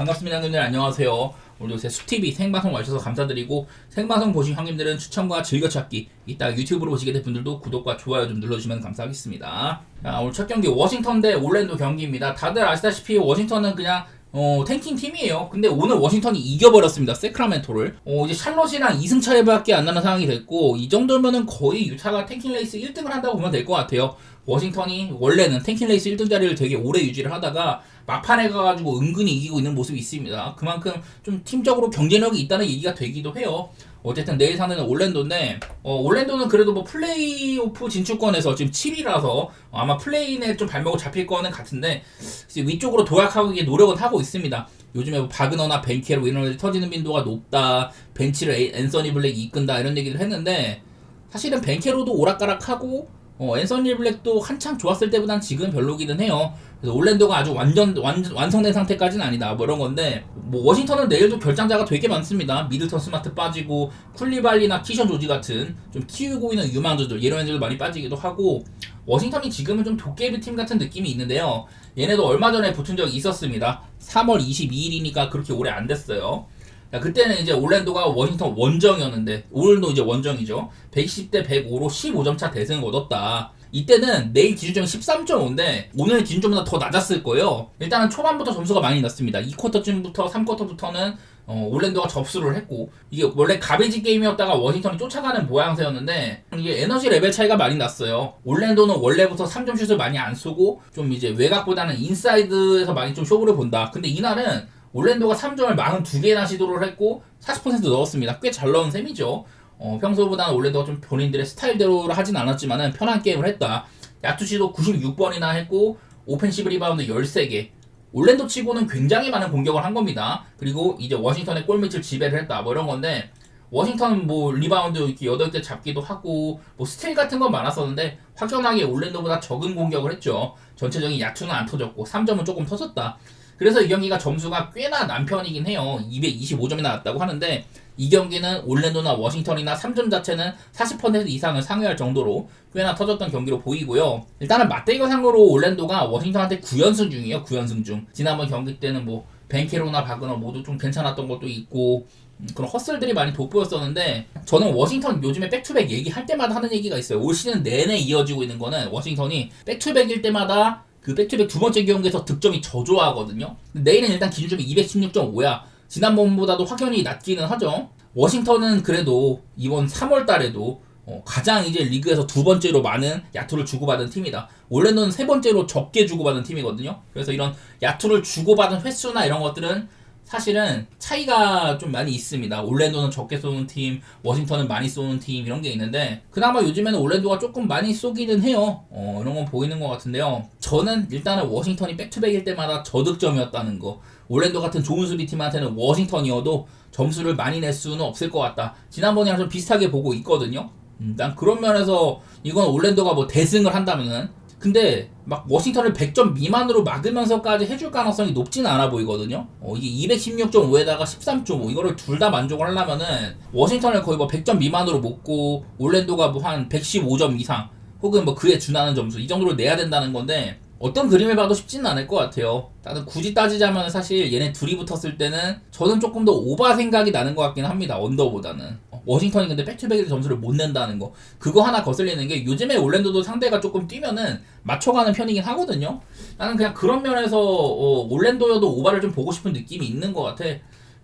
반갑습니다, 형님들 안녕하세요. 오늘도 제 수TV 생방송 와주셔서 감사드리고 생방송 보신 형님들은 추천과 즐겨찾기 이따 유튜브로 보시게 될 분들도 구독과 좋아요 좀 눌러주시면 감사하겠습니다. 자, 오늘 첫 경기 워싱턴 대 올랜도 경기입니다. 다들 아시다시피 워싱턴은 그냥 어, 탱킹 팀이에요. 근데 오늘 워싱턴이 이겨버렸습니다. 세크라멘토를. 어, 이제 샬롯이랑 2승 차이밖에 안 나는 상황이 됐고, 이 정도면은 거의 유타가 탱킹 레이스 1등을 한다고 보면 될 것 같아요. 워싱턴이 원래는 탱킹 레이스 1등 자리를 되게 오래 유지를 하다가 막판에 가가지고 은근히 이기고 있는 모습이 있습니다. 그만큼 좀 팀적으로 경쟁력이 있다는 얘기가 되기도 해요. 어쨌든 내일 상대는 올랜도인데 어, 올랜도는 그래도 뭐 플레이오프 진출권에서 지금 7위라서 아마 플레이인에 좀 발목을 잡힐 거는 같은데 위쪽으로 도약하기 노력은 하고 있습니다. 요즘에 뭐 바그너나 벤케로 이런 애들 터지는 빈도가 높다. 벤치를 에- 앤서니 블랙이 이끈다 이런 얘기를 했는데 사실은 벤케로도 오락가락하고 어, 앤서니 블랙도 한창 좋았을 때보단 지금 별로기는 해요. 그래서 올랜도가 아주 완전, 완, 완성된 상태까지는 아니다. 뭐 이런 건데, 뭐, 워싱턴은 내일도 결장자가 되게 많습니다. 미들턴 스마트 빠지고, 쿨리발리나 키션 조지 같은 좀 키우고 있는 유망주들, 이런 애들도 많이 빠지기도 하고, 워싱턴이 지금은 좀 도깨비 팀 같은 느낌이 있는데요. 얘네도 얼마 전에 붙은 적이 있었습니다. 3월 22일이니까 그렇게 오래 안 됐어요. 자, 그때는 이제 올랜도가 워싱턴 원정이었는데 오늘도 이제 원정이죠. 110대 105로 15점 차 대승을 얻었다. 이때는 내일 기준점이 13.5인데 오늘 기준점보다 더 낮았을 거예요. 일단은 초반부터 점수가 많이 났습니다. 2쿼터쯤부터 3쿼터부터는 어, 올랜도가 접수를 했고 이게 원래 가베지 게임이었다가 워싱턴이 쫓아가는 모양새였는데 이게 에너지 레벨 차이가 많이 났어요. 올랜도는 원래부터 3점 슛을 많이 안 쏘고 좀 이제 외곽보다는 인사이드에서 많이 좀 쇼부를 본다. 근데 이날은 올랜도가 3점을 42개나 시도를 했고 40% 넣었습니다. 꽤 잘 넣은 셈이죠. 어, 평소보다는 올랜도가 좀 본인들의 스타일대로 하진 않았지만은 편한 게임을 했다. 야투시도 96번이나 했고 오펜시브 리바운드 13개. 올랜도 치고는 굉장히 많은 공격을 한 겁니다. 그리고 이제 워싱턴의 골밑을 지배를 했다. 뭐 이런 건데 워싱턴 뭐 리바운드 이렇게 8개 잡기도 하고 뭐 스틸 같은 건 많았었는데 확연하게 올랜도보다 적은 공격을 했죠. 전체적인 야투는 안 터졌고 3점은 조금 터졌다. 그래서 이 경기가 점수가 꽤나 난 편이긴 해요. 225점이 나왔다고 하는데 이 경기는 올랜도나 워싱턴이나 3점 자체는 40% 이상을 상회할 정도로 꽤나 터졌던 경기로 보이고요. 일단은 맞대결 상으로 올랜도가 워싱턴한테 9연승 중이에요. 9연승 중. 지난번 경기 때는 뭐 벤케로나 바그너 모두 좀 괜찮았던 것도 있고 음, 그런 헛슬들이 많이 돋보였었는데 저는 워싱턴 요즘에 백투백 얘기할 때마다 하는 얘기가 있어요. 올 시즌 내내 이어지고 있는 거는 워싱턴이 백투백일 때마다 그 백투백 두 번째 경기에서 득점이 저조하거든요. 내일은 일단 기준점이 216.5야. 지난번보다도 확연히 낮기는 하죠. 워싱턴은 그래도 이번 3월 달에도 어, 가장 이제 리그에서 두 번째로 많은 야투를 주고받은 팀이다. 올랜도는 세 번째로 적게 주고받은 팀이거든요. 그래서 이런 야투를 주고받은 횟수나 이런 것들은 사실은 차이가 좀 많이 있습니다. 올랜도는 적게 쏘는 팀, 워싱턴은 많이 쏘는 팀 이런 게 있는데 그나마 요즘에는 올랜도가 조금 많이 쏘기는 해요. 어, 이런 건 보이는 것 같은데요. 저는 일단은 워싱턴이 백투백일 때마다 저득점이었다는 거. 올랜도 같은 좋은 수비팀한테는 워싱턴이어도 점수를 많이 낼 수는 없을 것 같다. 지난번이랑 좀 비슷하게 보고 있거든요. 음, 난 그런 면에서 이건 올랜도가 뭐 대승을 한다면은 근데 막 워싱턴을 100점 미만으로 막으면서까지 해줄 가능성이 높지는 않아 보이거든요. 어, 이게 216.5에다가 13.5 이거를 둘 다 만족을 하려면은 워싱턴을 거의 뭐 100점 미만으로 먹고 올랜도가 뭐 한 115점 이상 혹은 뭐 그에 준하는 점수 이 정도로 내야 된다는 건데 어떤 그림을 봐도 쉽지는 않을 것 같아요. 나는 굳이 따지자면 사실 얘네 둘이 붙었을 때는 저는 조금 더 오바 생각이 나는 것 같긴 합니다. 언더보다는. 워싱턴이 근데 백투백에서 점수를 못 낸다는 거. 그거 하나 거슬리는 게 요즘에 올랜도도 상대가 조금 뛰면은 맞춰가는 편이긴 하거든요. 나는 그냥 그런 면에서 어, 올랜도여도 오바를 좀 보고 싶은 느낌이 있는 것 같아.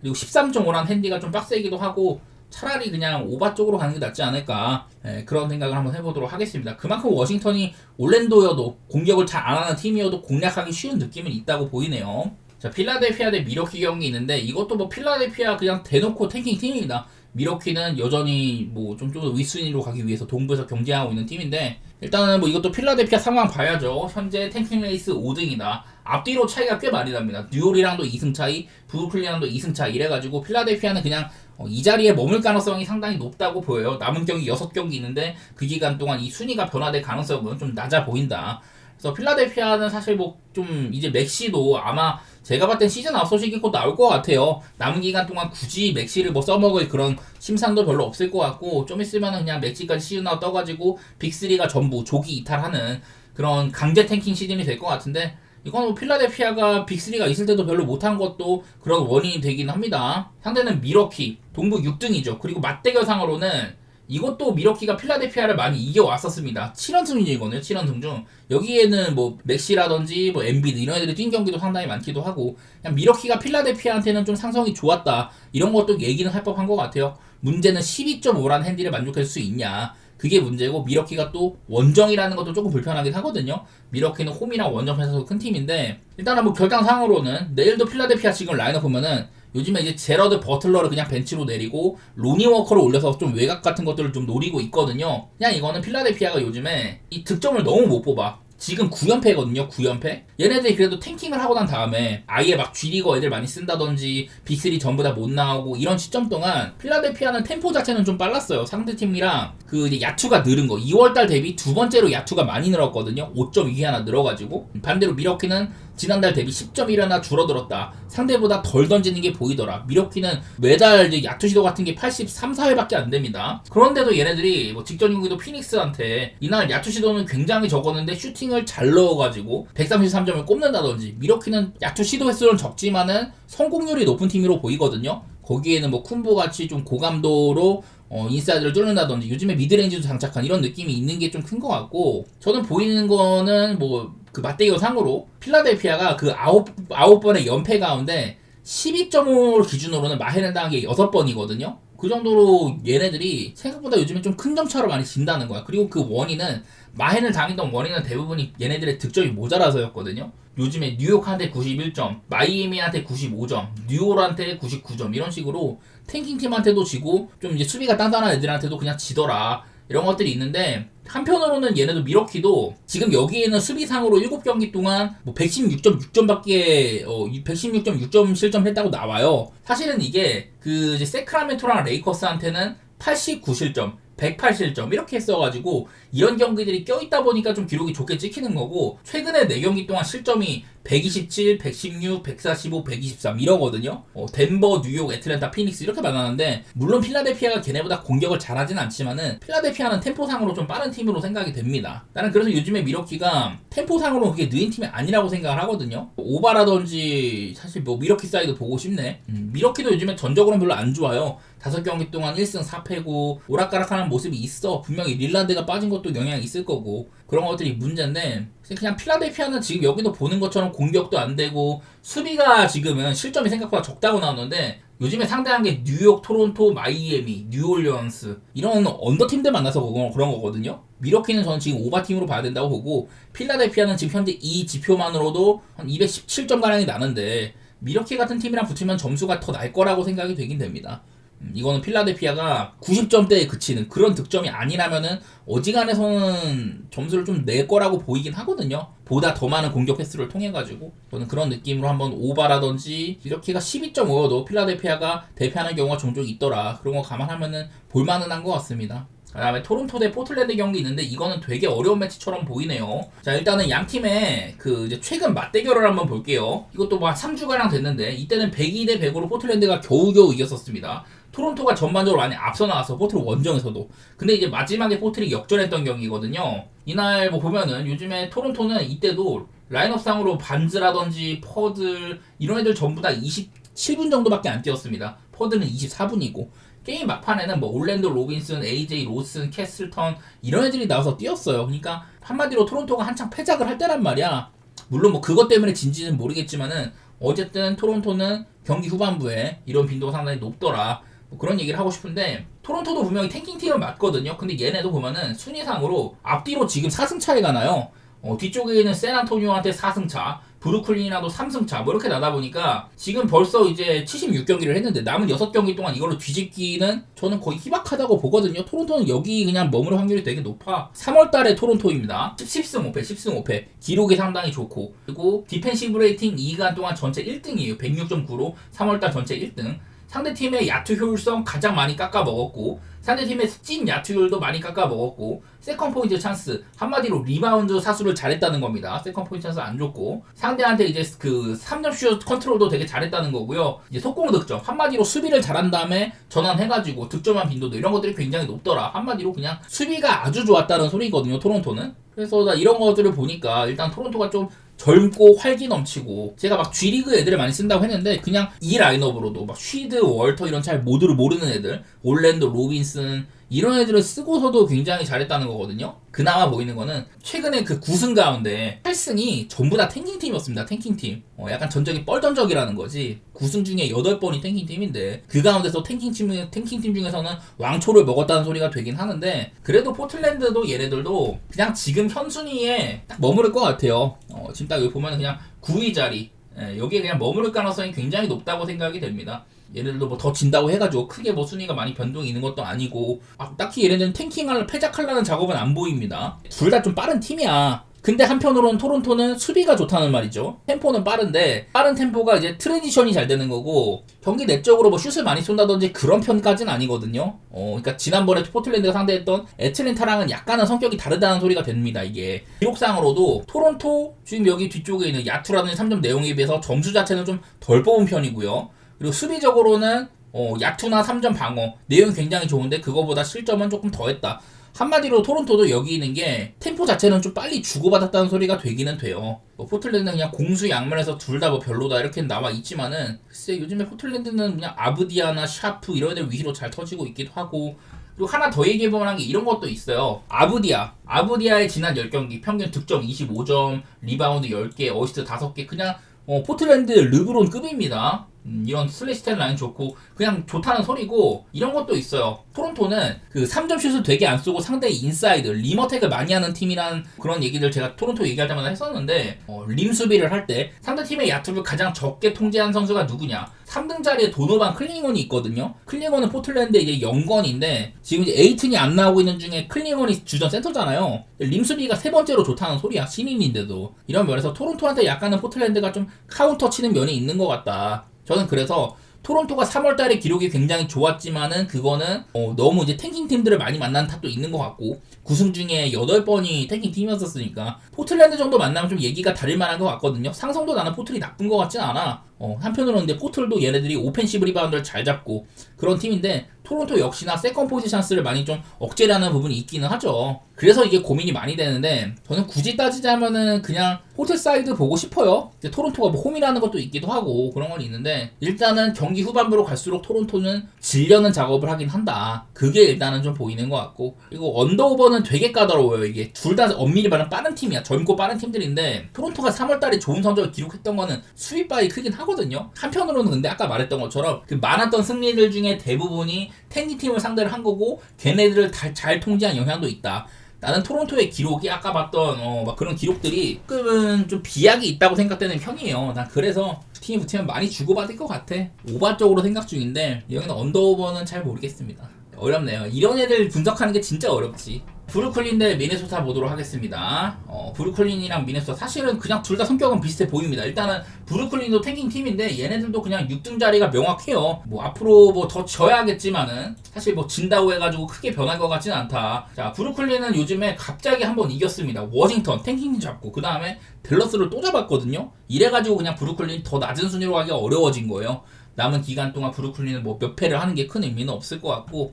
그리고 13.5란 핸디가 좀 빡세기도 하고 차라리 그냥 오바 쪽으로 가는 게 낫지 않을까 예, 그런 생각을 한번 해보도록 하겠습니다. 그만큼 워싱턴이 올랜도여도 공격을 잘 안 하는 팀이어도 공략하기 쉬운 느낌은 있다고 보이네요. 자 필라델피아 대 미러키 경기 있는데 이것도 뭐 필라델피아 그냥 대놓고 탱킹 팀입니다. 미러키는 여전히 뭐좀좀더 윗순위로 가기 위해서 동부에서 경쟁하고 있는 팀인데 일단은 뭐 이것도 필라델피아 상황 봐야죠. 현재 탱킹 레이스 5등이다. 앞뒤로 차이가 꽤 많이 납니다. 뉴올이랑도 2승 차이, 브루클린랑도 2승 차이 이래가지고 필라델피아는 그냥 어, 이 자리에 머물 가능성이 상당히 높다고 보여요. 남은 경기 6경기 있는데 그 기간 동안 이 순위가 변화될 가능성은 좀 낮아 보인다. 그래서 필라델피아는 사실 뭐 좀 이제 맥시도 아마 제가 봤을 땐 시즌 아웃 소식이 곧 나올 것 같아요. 남은 기간 동안 굳이 맥시를 뭐 써먹을 그런 심산도 별로 없을 것 같고 좀 있으면은 그냥 맥시까지 시즌 아웃 떠가지고 빅3가 전부 조기 이탈하는 그런 강제 탱킹 시즌이 될 것 같은데 이건 뭐 필라델피아가 빅3가 있을 때도 별로 못한 것도 그런 원인이 되긴 합니다. 상대는 미러키, 동부 6등이죠. 그리고 맞대결상으로는 이것도 미러키가 필라델피아를 많이 이겨왔었습니다. 7연승이거든요. 7연승 중. 여기에는 뭐 맥시라든지 뭐 엠비드 이런 애들이 뛴 경기도 상당히 많기도 하고 그냥 미러키가 필라델피아한테는 좀 상성이 좋았다. 이런 것도 얘기는 할 법한 것 같아요. 문제는 12.5라는 핸디를 만족할 수 있냐. 그게 문제고 미러키가 또 원정이라는 것도 조금 불편하긴 하거든요. 미러키는 홈이랑 원정에서 큰 팀인데 일단 뭐 결정상으로는 내일도 필라델피아 지금 라인업 보면은 요즘에 이제 제러드 버틀러를 그냥 벤치로 내리고 로니 워커를 올려서 좀 외곽 같은 것들을 좀 노리고 있거든요. 그냥 이거는 필라델피아가 요즘에 이 득점을 너무 못 뽑아. 지금 9연패거든요, 9연패. 얘네들이 그래도 탱킹을 하고 난 다음에 아예 막 쥐리거 애들 많이 쓴다든지 빅3 전부 다 못 나오고 이런 시점 동안 필라델피아는 템포 자체는 좀 빨랐어요. 상대팀이랑 그 이제 야투가 늘은 거. 2월달 대비 두 번째로 야투가 많이 늘었거든요. 5.2 하나 늘어가지고. 반대로 미러키는 지난달 대비 10.1 하나 줄어들었다. 상대보다 덜 던지는 게 보이더라. 미러키는 매달 야투 시도 같은 게 83, 4회밖에 안 됩니다. 그런데도 얘네들이 뭐 직전 경기도 피닉스한테 이날 야투 시도는 굉장히 적었는데 슈팅을 잘 넣어가지고 133점을 꼽는다든지 미러키는 야투 시도 횟수는 적지만은 성공률이 높은 팀으로 보이거든요. 거기에는 뭐 쿤보 같이 좀 고감도로 어, 인사이드를 뚫는다든지 요즘에 미드레인지도 장착한 이런 느낌이 있는 게 좀 큰 것 같고 저는 보이는 거는 뭐 그 맞대결 상으로 필라델피아가 그 아홉 아홉 번의 연패 가운데 12.5 기준으로는 마해를 당한 게 6번이거든요. 그 정도로 얘네들이 생각보다 요즘에 좀 큰 점차로 많이 진다는 거야. 그리고 그 원인은 마헨을 당했던 원인은 대부분이 얘네들의 득점이 모자라서였거든요. 요즘에 뉴욕한테 91점, 마이애미한테 95점, 뉴올한테 99점 이런 식으로 탱킹 팀한테도 지고 좀 이제 수비가 단단한 애들한테도 그냥 지더라. 이런 것들이 있는데 한편으로는 얘네도 미러키도 지금 여기에는 수비상으로 7경기 동안 뭐 116.6점밖에 어 116.6점 실점했다고 나와요. 사실은 이게 그 세크라멘토랑 레이커스한테는 89실점 108실점 이렇게 했어가지고 이런 경기들이 껴있다 보니까 좀 기록이 좋게 찍히는 거고 최근에 4경기 동안 실점이 127, 116, 145, 123 이러거든요. 어, 덴버, 뉴욕, 애틀랜타, 피닉스 이렇게 많았는데 물론 필라델피아가 걔네보다 공격을 잘하진 않지만은 필라델피아는 템포상으로 좀 빠른 팀으로 생각이 됩니다. 나는 그래서 요즘에 미러키가 템포상으로 그게 느린 팀이 아니라고 생각을 하거든요. 오바라든지 사실 뭐 미러키 사이드 보고 싶네. 음, 미러키도 요즘에 전적으로는 별로 안 좋아요. 다섯 경기 동안 1승 4패고 오락가락하는 모습이 있어. 분명히 릴란드가 빠진 것도 영향이 있을 거고 그런 것들이 문제인데 그냥 필라델피아는 지금 여기도 보는 것처럼 공격도 안 되고 수비가 지금은 실점이 생각보다 적다고 나오는데 요즘에 상대한 게 뉴욕, 토론토, 마이애미, 뉴올리언스 이런 언더 팀들 만나서 그런 거거든요. 미러키는 저는 지금 오바 팀으로 봐야 된다고 보고 필라델피아는 지금 현재 이 지표만으로도 한 217점 가량이 나는데 미러키 같은 팀이랑 붙으면 점수가 더 날 거라고 생각이 되긴 됩니다. 음, 이거는 필라델피아가 90점대에 그치는 그런 득점이 아니라면은 어지간해서는 점수를 좀 낼 거라고 보이긴 하거든요. 보다 더 많은 공격 횟수를 통해 가지고 저는 그런 느낌으로 한번 오바라든지 이렇게가 12.5여도 필라델피아가 대패하는 경우가 종종 있더라. 그런 거 감안하면은 볼만은 한 것 같습니다. 그 다음에 토론토 대 포틀랜드 경기 있는데 이거는 되게 어려운 매치처럼 보이네요. 자 일단은 양 팀의 그 이제 최근 맞대결을 한번 볼게요. 이것도 뭐한 3주가량 됐는데 이때는 102대 100으로 포틀랜드가 겨우겨우 이겼었습니다. 토론토가 전반적으로 많이 앞서 나와서 포트를 원정에서도 근데 이제 마지막에 포트를 역전했던 경기거든요. 이날 뭐 보면은 요즘에 토론토는 이때도 라인업상으로 반즈라든지 퍼들 이런 애들 전부 다 27분 정도밖에 안 뛰었습니다. 퍼드는 24분이고 게임 막판에는 뭐 올랜도 로빈슨, AJ 로슨, 캐슬턴 이런 애들이 나와서 뛰었어요. 그러니까 한마디로 토론토가 한창 패작을 할 때란 말이야. 물론 뭐 그것 때문에 진지는 모르겠지만은 어쨌든 토론토는 경기 후반부에 이런 빈도가 상당히 높더라. 뭐 그런 얘기를 하고 싶은데 토론토도 분명히 탱킹 팀은 맞거든요. 근데 얘네도 보면은 순위상으로 앞뒤로 지금 4승 차이가 나요. 어, 뒤쪽에 있는 샌안토니오한테 4승차, 브루클린이라도 3승차, 뭐 이렇게 나다 보니까 지금 벌써 이제 76경기를 했는데 남은 6경기 동안 이걸로 뒤집기는 저는 거의 희박하다고 보거든요. 토론토는 여기 그냥 머무를 확률이 되게 높아. 3월 달에 토론토입니다. 10승 5패, 10승 5패. 기록이 상당히 좋고. 그리고 디펜시브 레이팅 2간 동안 전체 1등이에요. 106.9로 3월 달 전체 1등. 상대팀의 야투 효율성 가장 많이 깎아 먹었고 상대팀의 찐 야투율도 많이 깎아 먹었고 세컨 포인트 찬스 한마디로 리바운드 사수를 잘했다는 겁니다. 세컨 포인트 찬스 안 줬고 상대한테 이제 그 3점 슛 컨트롤도 되게 잘했다는 거고요. 이제 속공 득점 한마디로 수비를 잘한 다음에 전환해가지고 득점한 빈도도 이런 것들이 굉장히 높더라. 한마디로 그냥 수비가 아주 좋았다는 소리거든요. 토론토는. 그래서 나 이런 것들을 보니까 일단 토론토가 좀 젊고 활기 넘치고 제가 막 G리그 애들을 많이 쓴다고 했는데 그냥 이 라인업으로도 막 쉬드, 월터 이런 잘 모두를 모르는 애들 올랜도, 로빈슨 이런 애들을 쓰고서도 굉장히 잘했다는 거거든요. 그나마 보이는 거는 최근에 그 9승 가운데 8승이 전부 다 탱킹 팀이었습니다. 탱킹 팀. 어, 약간 전적이 뻘전적이라는 거지. 9승 중에 8번이 탱킹 팀인데 그 가운데서 탱킹 팀 탱킹 팀 중에서는 왕초를 먹었다는 소리가 되긴 하는데 그래도 포틀랜드도 얘네들도 그냥 지금 현순위에 딱 머무를 것 같아요. 어, 지금 딱 여기 보면 그냥 9위 자리 예, 여기에 그냥 머무를 가능성이 굉장히 높다고 생각이 됩니다. 얘네들도 뭐더 진다고 해가지고 크게 뭐 순위가 많이 변동이 있는 것도 아니고 아, 딱히 얘네들은 탱킹을 패작하려는 작업은 안 보입니다. 둘 다 좀 빠른 팀이야. 근데 한편으로는 토론토는 수비가 좋다는 말이죠. 템포는 빠른데 빠른 템포가 이제 트랜지션이 잘 되는 거고 경기 내적으로 뭐 슛을 많이 쏜다든지 그런 편까지는 아니거든요. 어, 그러니까 지난번에 포틀랜드가 상대했던 애틀랜타랑은 약간은 성격이 다르다는 소리가 됩니다. 이게 기록상으로도 토론토 지금 여기 뒤쪽에 있는 야투라는 3점 내용에 비해서 점수 자체는 좀 덜 뽑은 편이고요. 그리고 수비적으로는 어, 야투나 3점 방어 내용 이 굉장히 좋은데 그거보다 실점은 조금 더했다. 한마디로 토론토도 여기 있는 게 템포 자체는 좀 빨리 주고받았다는 소리가 되기는 돼요. 뭐 포틀랜드는 그냥 공수 양면에서 둘 다 뭐 별로다 이렇게 나와 있지만은 글쎄 요즘에 포틀랜드는 그냥 아브디아나 샤프 이런 애들 위로 잘 터지고 있기도 하고 그리고 하나 더 얘기해보면 게 이런 것도 있어요. 아브디아. 아브디아의 지난 10경기 평균 득점 25점, 리바운드 10개, 어시스트 5개 그냥 어, 포틀랜드 르브론 급입니다. 음, 이런 슬래시 스텝 라인 좋고 그냥 좋다는 소리고 이런 것도 있어요. 토론토는 그 3점 슛을 되게 안 쏘고 상대 인사이드 리머텍을 많이 하는 팀이라는 그런 얘기들 제가 토론토 얘기할 때마다 했었는데 어, 림 수비를 할 때 상대 팀의 야투를 가장 적게 통제한 선수가 누구냐? 3등 자리에 도노반 클링원이 있거든요. 클링원은 포틀랜드 이제 영건인데 지금 이제 에이튼이 안 나오고 있는 중에 클링원이 주전 센터잖아요. 림 수비가 세 번째로 좋다는 소리야 신인인데도 이런 면에서 토론토한테 약간은 포틀랜드가 좀 카운터 치는 면이 있는 것 같다. 저는 그래서 토론토가 3월 달에 기록이 굉장히 좋았지만은 그거는 어, 너무 이제 탱킹 팀들을 많이 만난 탓도 있는 것 같고 9승 중에 8번이 탱킹 팀이었었으니까 포틀랜드 정도 만나면 좀 얘기가 다를 만한 것 같거든요. 상성도 나는 포틀이 나쁜 것 같진 않아. 어, 한편으로는 근데 포틀도 얘네들이 오펜시브 리바운드를 잘 잡고 그런 팀인데 토론토 역시나 세컨 포지션스를 많이 좀 억제하는 부분이 있기는 하죠. 그래서 이게 고민이 많이 되는데 저는 굳이 따지자면은 그냥 호텔 사이드 보고 싶어요. 토론토가 뭐 홈이라는 것도 있기도 하고 그런 건 있는데 일단은 경기 후반부로 갈수록 토론토는 질려는 작업을 하긴 한다. 그게 일단은 좀 보이는 것 같고 그리고 언더오버는 되게 까다로워요. 이게 둘 다 엄밀히 말하면 빠른 팀이야. 젊고 빠른 팀들인데 토론토가 3월달에 좋은 성적을 기록했던 거는 수비 바이 크긴 하 거든요. 한편으로는 근데 아까 말했던 것처럼 그 많았던 승리들 중에 대부분이 텐디 팀을 상대를 한 거고 걔네들을 다, 잘 통제한 영향도 있다. 나는 토론토의 기록이 아까 봤던 어, 막 그런 기록들이 조금은 좀 비약이 있다고 생각되는 편이에요. 난 그래서 팀이 붙으면 많이 주고받을 것 같아. 오바 쪽으로 생각 중인데 여기는 언더오버는 잘 모르겠습니다. 어렵네요. 이런 애들 분석하는 게 진짜 어렵지. 브루클린 대 미네소타 보도록 하겠습니다. 어, 브루클린이랑 미네소타 사실은 그냥 둘 다 성격은 비슷해 보입니다. 일단은 브루클린도 탱킹 팀인데 얘네들도 그냥 6등 자리가 명확해요. 뭐 앞으로 뭐 더 져야겠지만은 사실 뭐 진다고 해가지고 크게 변할 것 같지는 않다. 자 브루클린은 요즘에 갑자기 한번 이겼습니다. 워싱턴 탱킹 팀 잡고 그 다음에 델러스를 또 잡았거든요. 이래가지고 그냥 브루클린 더 낮은 순위로 가기가 어려워진 거예요. 남은 기간 동안 브루클린은 뭐 몇 패를 하는 게 큰 의미는 없을 것 같고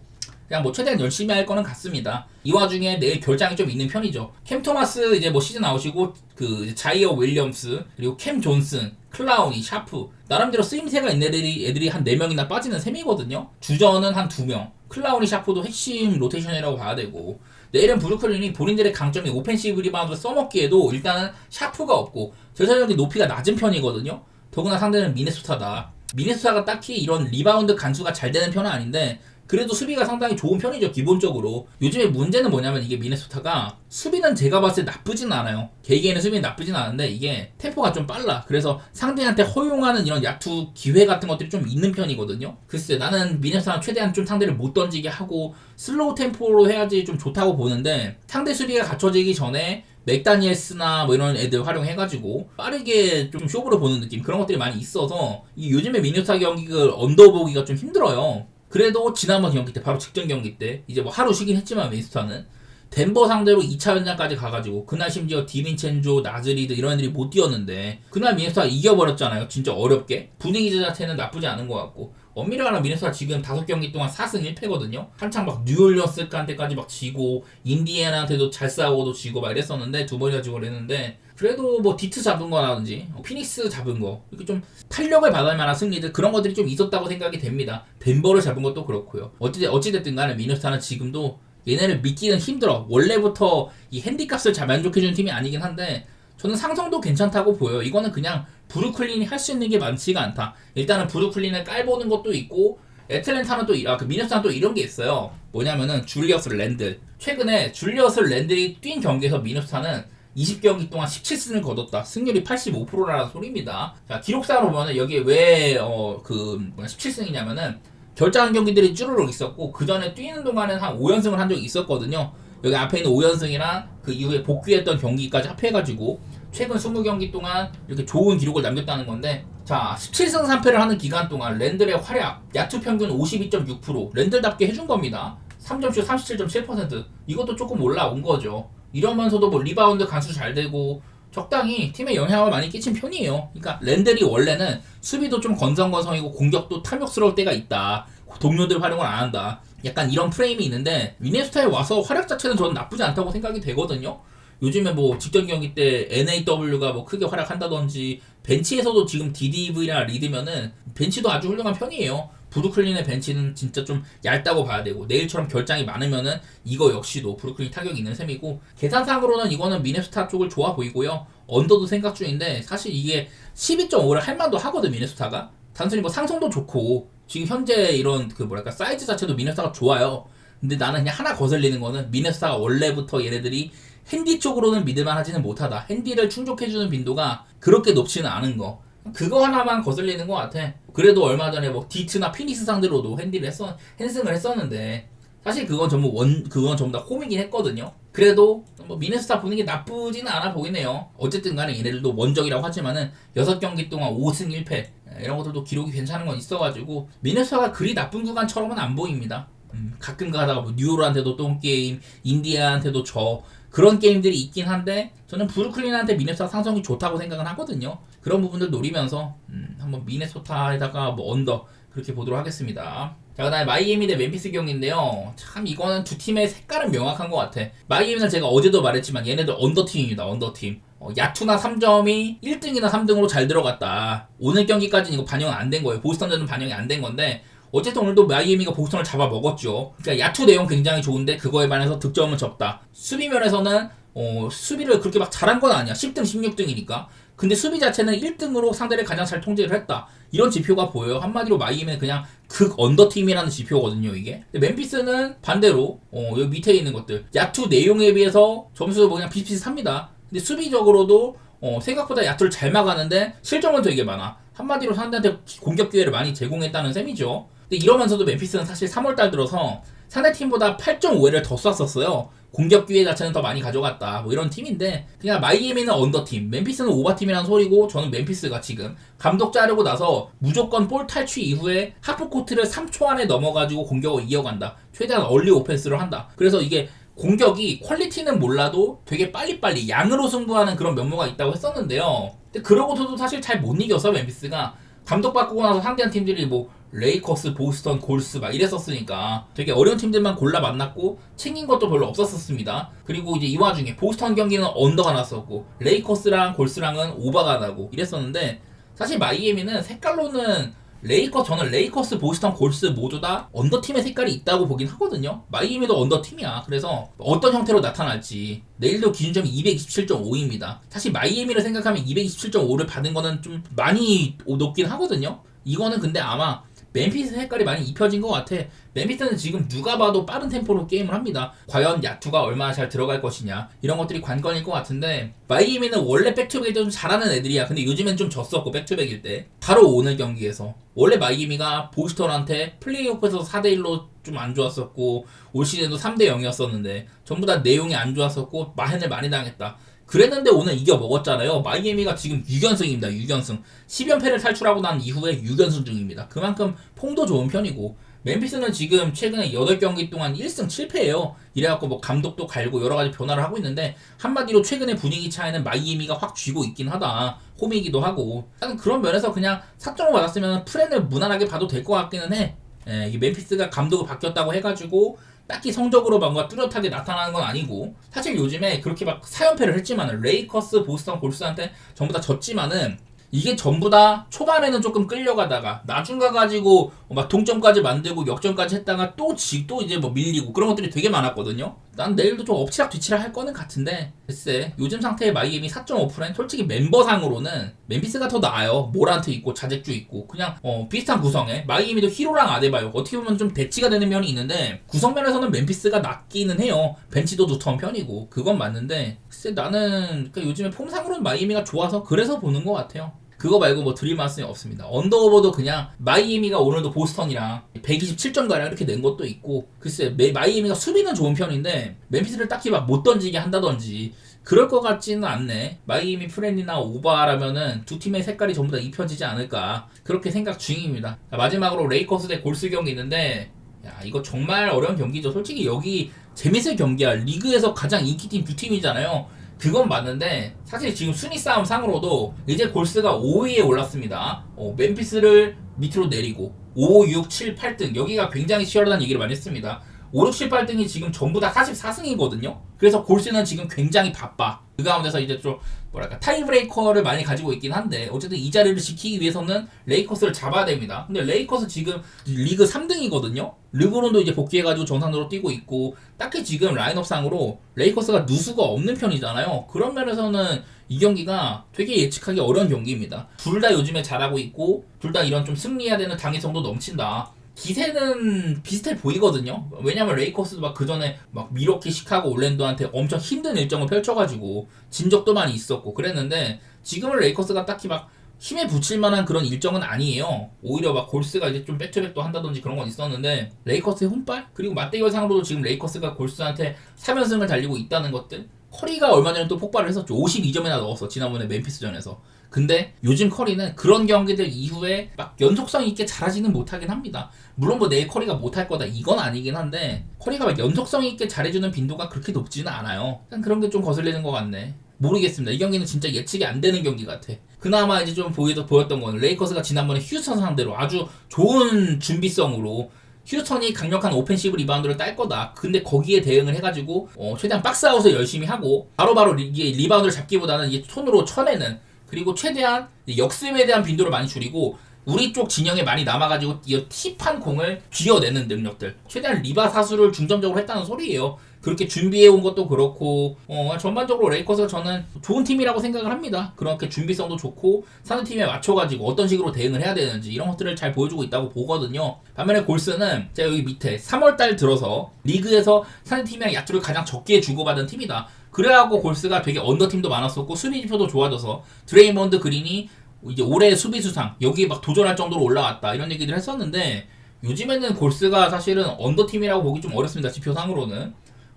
그냥 뭐 최대한 열심히 할 거는 같습니다. 이 와중에 내일 결장이 좀 있는 편이죠. 캠 토마스 이제 뭐 시즌 아웃이고 그 자이어 윌리엄스 그리고 캠 존슨, 클라우니, 샤프 나름대로 쓰임새가 있는 애들이 애들이 한 4명이나 빠지는 셈이거든요. 주전은 한 2명. 클라우니, 샤프도 핵심 로테이션이라고 봐야 되고 내일은 브루클린이 본인들의 강점이 오펜시브 리바운드를 써먹기에도 일단은 샤프가 없고 전체적인 높이가 낮은 편이거든요. 더구나 상대는 미네소타다. 미네소타가 딱히 이런 리바운드 간수가 잘 되는 편은 아닌데 그래도 수비가 상당히 좋은 편이죠 기본적으로. 요즘에 문제는 뭐냐면 이게 미네소타가 수비는 제가 봤을 때 나쁘진 않아요. 개개인의 수비는 나쁘진 않은데 이게 템포가 좀 빨라. 그래서 상대한테 허용하는 이런 야투 기회 같은 것들이 좀 있는 편이거든요. 글쎄 나는 미네소타는 최대한 좀 상대를 못 던지게 하고 슬로우 템포로 해야지 좀 좋다고 보는데 상대 수비가 갖춰지기 전에 맥다니엘스나 뭐 이런 애들 활용해가지고 빠르게 좀 쇼부를 보는 느낌 그런 것들이 많이 있어서 이 요즘에 미네소타 경기를 언더 보기가 좀 힘들어요 그래도 지난번 경기 때 바로 직전 경기 때 이제 뭐 하루 쉬긴 했지만 미스터는 덴버 상대로 2차 연장까지 가가지고 그날 심지어 디빈첸조, 나즈리드 이런 애들이 못 뛰었는데 그날 미네소타가 이겨버렸잖아요. 진짜 어렵게 분위기 자체는 나쁘지 않은 것 같고 엄밀히 말하면 미네소타 지금 5경기 동안 4승 1패거든요. 한창 막 뉴올리언스한테까지 막 지고 인디애나한테도 잘 싸우고도 지고 막 이랬었는데 두 번이나 지고 그랬는데 그래도 뭐 디트 잡은 거라든지 어, 피닉스 잡은 거 이렇게 좀 탄력을 받을 만한 승리들 그런 것들이 좀 있었다고 생각이 됩니다. 덴버를 잡은 것도 그렇고요. 어찌 어찌됐든 간에 미네소타는 지금도 얘네를 믿기는 힘들어. 원래부터 이 핸디값을 잘 만족해주는 팀이 아니긴 한데 저는 상성도 괜찮다고 보여요. 이거는 그냥 브루클린이 할 수 있는 게 많지가 않다. 일단은 브루클린을 깔보는 것도 있고 애틀랜타는 또, 이- 아, 그 미네소타는 또 이런 게 있어요. 뭐냐면은 줄리어스 랜들. 최근에 줄리어스 랜들이 뛴 경기에서 미네소타는 20경기 동안 17승을 거뒀다. 승률이 85%라는 소리입니다. 자, 기록상으로 보면은 여기에 왜, 어, 그, 뭐야, 17승이냐면은 결정한 경기들이 쭈루룩 있었고, 그 전에 뛰는 동안은 한 5연승을 한 적이 있었거든요. 여기 앞에 있는 5연승이랑 그 이후에 복귀했던 경기까지 합해가지고, 최근 20경기 동안 이렇게 좋은 기록을 남겼다는 건데, 자, 17승 3패를 하는 기간 동안 랜들의 활약, 야투 평균 52.6%, 랜들답게 해준 겁니다. 3점슛 37.7%. 이것도 조금 올라온 거죠. 이러면서도 뭐 리바운드 간수 잘 되고, 적당히 팀에 영향을 많이 끼친 편이에요. 그러니까 랜들이 원래는 수비도 좀 건성건성이고 공격도 탐욕스러울 때가 있다. 동료들 활용을 안 한다. 약간 이런 프레임이 있는데 미네소타에 와서 활약 자체는 저는 나쁘지 않다고 생각이 되거든요. 요즘에 뭐 직전 경기 때 NAW가 뭐 크게 활약한다든지 벤치에서도 지금 DDV나 리드면은 벤치도 아주 훌륭한 편이에요. 브루클린의 벤치는 진짜 좀 얇다고 봐야 되고 내일처럼 결장이 많으면은 이거 역시도 브루클린 타격이 있는 셈이고 계산상으로는 이거는 미네소타 쪽을 좋아 보이고요. 언더도 생각 중인데 사실 이게 12.5를 할 만도 하거든 미네소타가 단순히 뭐 상성도 좋고 지금 현재 이런 그 뭐랄까 사이즈 자체도 미네소타가 좋아요. 근데 나는 그냥 하나 거슬리는 거는 미네소타가 원래부터 얘네들이 핸디 쪽으로는 믿을만 하지는 못하다. 핸디를 충족해주는 빈도가 그렇게 높지는 않은 거. 그거 하나만 거슬리는 것 같아. 그래도 얼마 전에 뭐 디트나 피닉스 상대로도 핸디를 했었, 핸승을 했었는데 사실 그건 전부 원, 그건 전부 다 홈이긴 했거든요. 그래도 뭐 미네소타 분위기 나쁘지는 않아 보이네요. 어쨌든 간에 얘네들도 원적이라고 하지만은 6경기 동안 5승 1패 이런 것들도 기록이 괜찮은 건 있어가지고 미네소타가 그리 나쁜 구간처럼은 안 보입니다. 음, 가끔 가다가 뭐 뉴요르한테도 똥게임, 인디아한테도 져 그런 게임들이 있긴 한데 저는 브루클린한테 미네소타 상성이 좋다고 생각은 하거든요. 그런 부분들 노리면서 음, 한번 미네소타에다가 뭐 언더 그렇게 보도록 하겠습니다. 자, 그 다음에 마이애미 대 멤피스 경기인데요. 참 이거는 두 팀의 색깔은 명확한 것 같아. 마이애미는 제가 어제도 말했지만 얘네들 언더팀입니다. 언더팀. 어, 야투나 3점이 1등이나 3등으로 잘 들어갔다. 오늘 경기까지는 이거 반영은 안된 거예요. 보스턴전은 반영이 안 된 건데 어쨌든 오늘도 마이애미가 보스턴을 잡아 먹었죠. 그러니까 야투 내용 굉장히 좋은데 그거에 반해서 득점은 적다. 수비 면에서는 어, 수비를 그렇게 막 잘한 건 아니야. 10등, 16등이니까. 근데 수비 자체는 1등으로 상대를 가장 잘 통제를 했다. 이런 지표가 보여요. 한마디로 마이애미는 그냥 극 언더팀이라는 지표거든요, 이게. 근데 멤피스는 반대로, 어, 여기 밑에 있는 것들. 야투 내용에 비해서 점수 뭐 그냥 비슷비슷합니다. 근데 수비적으로도, 어, 생각보다 야투를 잘 막았는데 실점은 되게 많아. 한마디로 상대한테 공격 기회를 많이 제공했다는 셈이죠. 근데 이러면서도 멤피스는 사실 3월달 들어서 상대 팀보다 8.5회를 더 쐈었어요. 공격 기회 자체는 더 많이 가져갔다. 뭐 이런 팀인데 그냥 마이애미는 언더팀, 멤피스는 오버팀이라는 소리고 저는 멤피스가 지금 감독 자르고 나서 무조건 볼 탈취 이후에 하프 코트를 3초 안에 넘어가지고 공격을 이어간다. 최대한 얼리 오펜스를 한다. 그래서 이게 공격이 퀄리티는 몰라도 되게 빨리빨리 양으로 승부하는 그런 면모가 있다고 했었는데요. 근데 그러고서도 사실 잘 못 이겨서 멤피스가 감독 바꾸고 나서 상대한 팀들이 뭐 레이커스, 보스턴, 골스 막 이랬었으니까 되게 어려운 팀들만 골라 만났고 챙긴 것도 별로 없었었습니다. 그리고 이제 이 와중에 보스턴 경기는 언더가 났었고 레이커스랑 골스랑은 오버가 나고 이랬었는데 사실 마이애미는 색깔로는 레이커 저는 레이커스, 보스턴, 골스 모두 다 언더팀의 색깔이 있다고 보긴 하거든요. 마이애미도 언더팀이야. 그래서 어떤 형태로 나타날지 내일도 기준점이 227.5입니다. 사실 마이애미를 생각하면 227.5를 받은 거는 좀 많이 높긴 하거든요. 이거는 근데 아마 멤피스 색깔이 많이 입혀진 것 같아. 멤피스는 지금 누가 봐도 빠른 템포로 게임을 합니다. 과연 야투가 얼마나 잘 들어갈 것이냐 이런 것들이 관건일 것 같은데 마이애미는 원래 백투백이 좀 잘하는 애들이야. 근데 요즘엔 좀 졌었고 백투백일 때 바로 오늘 경기에서 원래 마이애미가 보스턴한테 플레이오프에서 4대 1로 좀 안 좋았었고 올 시즌도 3대 0이었었는데 전부 다 내용이 안 좋았었고 마hen을 많이 당했다. 그랬는데 오늘 이겨 먹었잖아요. 마이애미가 지금 6연승입니다. 6연승. 10연패를 탈출하고 난 이후에 6연승 중입니다. 그만큼 폼도 좋은 편이고 멤피스는 지금 최근에 8경기 동안 1승 7패예요. 이래갖고 뭐 감독도 갈고 여러 가지 변화를 하고 있는데 한마디로 최근에 분위기 차이는 마이애미가 확 쥐고 있긴 하다. 홈이기도 하고. 일단 그런 면에서 그냥 4점을 받았으면 프렌을 무난하게 봐도 될 것 같기는 해. 예, 이 멤피스가 감독을 바뀌었다고 해가지고 딱히 성적으로 뭔가 뚜렷하게 나타나는 건 아니고 사실 요즘에 그렇게 막 사연패를 했지만은 레이커스, 보스턴, 골스한테 전부 다 졌지만은 이게 전부 다 초반에는 조금 끌려가다가 나중 가가지고 막 동점까지 만들고 역전까지 했다가 또 지 또 이제 뭐 밀리고 그런 것들이 되게 많았거든요. 난 내일도 좀 엎치락 뒤치락 할 거는 같은데 글쎄 요즘 상태의 마이애미 4.5%는 솔직히 멤버상으로는 멤피스가 더 나아요. 모란트 있고 자잭주 있고 그냥 어, 비슷한 구성에 마이애미도 히로랑 아데바요 어떻게 보면 좀 대치가 되는 면이 있는데 구성면에서는 멤피스가 낫기는 해요. 벤치도 두터운 편이고 그건 맞는데 글쎄 나는 그러니까 요즘에 폼상으로는 마이애미가 좋아서 그래서 보는 것 같아요. 그거 말고 뭐 드릴 말씀이 없습니다. 언더오버도 그냥 마이애미가 오늘도 보스턴이랑 127점 가량 이렇게 낸 것도 있고 글쎄 메- 마이애미가 수비는 좋은 편인데 멤피스를 딱히 막 못 던지게 한다든지 그럴 것 같지는 않네. 마이애미 프렌이나 오바라면은 두 팀의 색깔이 전부 다 입혀지지 않을까 그렇게 생각 중입니다. 자, 마지막으로 레이커스 대 골스 경기 있는데 야 이거 정말 어려운 경기죠. 솔직히 여기 재밌을 경기야. 리그에서 가장 인기팀 두 팀이잖아요. 그건 맞는데 사실 지금 순위 싸움 상으로도 이제 골스가 5위에 올랐습니다. 어, 멤피스를 밑으로 내리고 5, 6, 7, 8등 여기가 굉장히 치열하다는 얘기를 많이 했습니다. 5, 6, 7, 8등이 지금 전부 다 44승이거든요. 그래서 골스는 지금 굉장히 바빠. 그 가운데서 이제 좀 뭐랄까 타이브레이커를 많이 가지고 있긴 한데 어쨌든 이 자리를 지키기 위해서는 레이커스를 잡아야 됩니다. 근데 레이커스 지금 리그 3등이거든요. 르브론도 이제 복귀해가지고 정상으로 뛰고 있고 딱히 지금 라인업상으로 레이커스가 누수가 없는 편이잖아요. 그런 면에서는 이 경기가 되게 예측하기 어려운 경기입니다. 둘 다 요즘에 잘하고 있고 둘 다 이런 좀 승리해야 되는 당위성도 넘친다. 기세는 비슷해 보이거든요. 왜냐면 레이커스도 막 그 전에 막 미러키, 시카고, 올랜도한테 엄청 힘든 일정을 펼쳐가지고 진 적도 많이 있었고 그랬는데 지금은 레이커스가 딱히 막 힘에 붙일 만한 그런 일정은 아니에요. 오히려 막 골스가 이제 좀 백투백도 한다든지 그런 건 있었는데 레이커스의 혼발 그리고 맞대결 상으로도 지금 레이커스가 골스한테 3연승을 달리고 있다는 것들 커리가 얼마 전에 또 폭발을 했었죠. 52점이나 넣었어 지난번에 멤피스전에서. 근데 요즘 커리는 그런 경기들 이후에 막 연속성 있게 잘하지는 못하긴 합니다. 물론 뭐 내일 커리가 못할 거다 이건 아니긴 한데 커리가 막 연속성 있게 잘해주는 빈도가 그렇게 높지는 않아요. 그냥 그런 게 좀 거슬리는 것 같네. 모르겠습니다. 이 경기는 진짜 예측이 안 되는 경기 같아. 그나마 이제 좀 보이도 보였던 거는 레이커스가 지난번에 휴스턴 상대로 아주 좋은 준비성으로 휴스턴이 강력한 오펜시브 리바운드를 딸 거다. 근데 거기에 대응을 해가지고 어, 최대한 박스아웃을 열심히 하고 바로바로 리, 이게 리바운드를 잡기보다는 이게 손으로 쳐내는 그리고 최대한 역습에 대한 빈도를 많이 줄이고 우리 쪽 진영에 많이 남아가지고 이 팁한 공을 쥐어내는 능력들 최대한 리바 사수를 중점적으로 했다는 소리예요. 그렇게 준비해 온 것도 그렇고 어, 전반적으로 레이커스가 저는 좋은 팀이라고 생각을 합니다. 그렇게 준비성도 좋고 상대팀에 맞춰가지고 어떤 식으로 대응을 해야 되는지 이런 것들을 잘 보여주고 있다고 보거든요. 반면에 골스는 제가 여기 밑에 3월달 들어서 리그에서 상대팀이랑 야투를 가장 적게 주고받은 팀이다. 그래갖고 골스가 되게 언더팀도 많았었고 수비 지표도 좋아져서 드레이먼드 그린이 이제 올해 수비 수상 여기 막 도전할 정도로 올라왔다 이런 얘기들 했었는데 요즘에는 골스가 사실은 언더팀이라고 보기 좀 어렵습니다 지표상으로는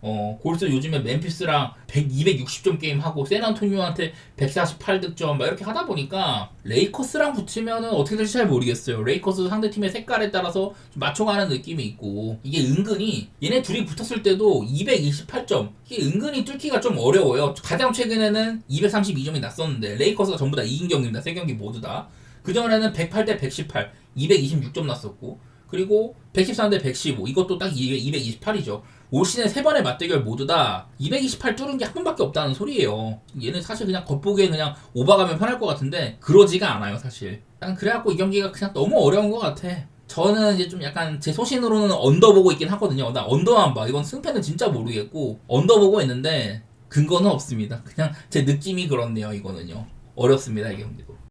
어, 골스 요즘에 멤피스랑 100, 260점 게임 하고 샌안토니오한테 148득점 막 이렇게 하다 보니까 레이커스랑 붙으면은 어떻게 될지 잘 모르겠어요. 레이커스 상대팀의 색깔에 따라서 좀 맞춰가는 느낌이 있고 이게 은근히 얘네 둘이 붙었을 때도 228점 이게 은근히 뚫기가 좀 어려워요. 가장 최근에는 232점이 났었는데 레이커스가 전부 다 이긴 경기입니다. 세 경기 모두 다. 그 전에는 108 대 118, 226점 났었고 그리고 113 대 115 이것도 딱 228이죠. 올 시즌 세 번의 맞대결 모두 다 228 뚫은 게 한 번밖에 없다는 소리예요. 얘는 사실 그냥 겉보기에 그냥 오버가면 편할 것 같은데 그러지가 않아요 사실. 난 그래갖고 이 경기가 그냥 너무 어려운 것 같아. 저는 이제 좀 약간 제 소신으로는 언더 보고 있긴 하거든요. 나 언더만 봐. 이건 승패는 진짜 모르겠고 언더 보고 있는데 근거는 없습니다. 그냥 제 느낌이 그렇네요. 이거는요. 어렵습니다 이 경기도.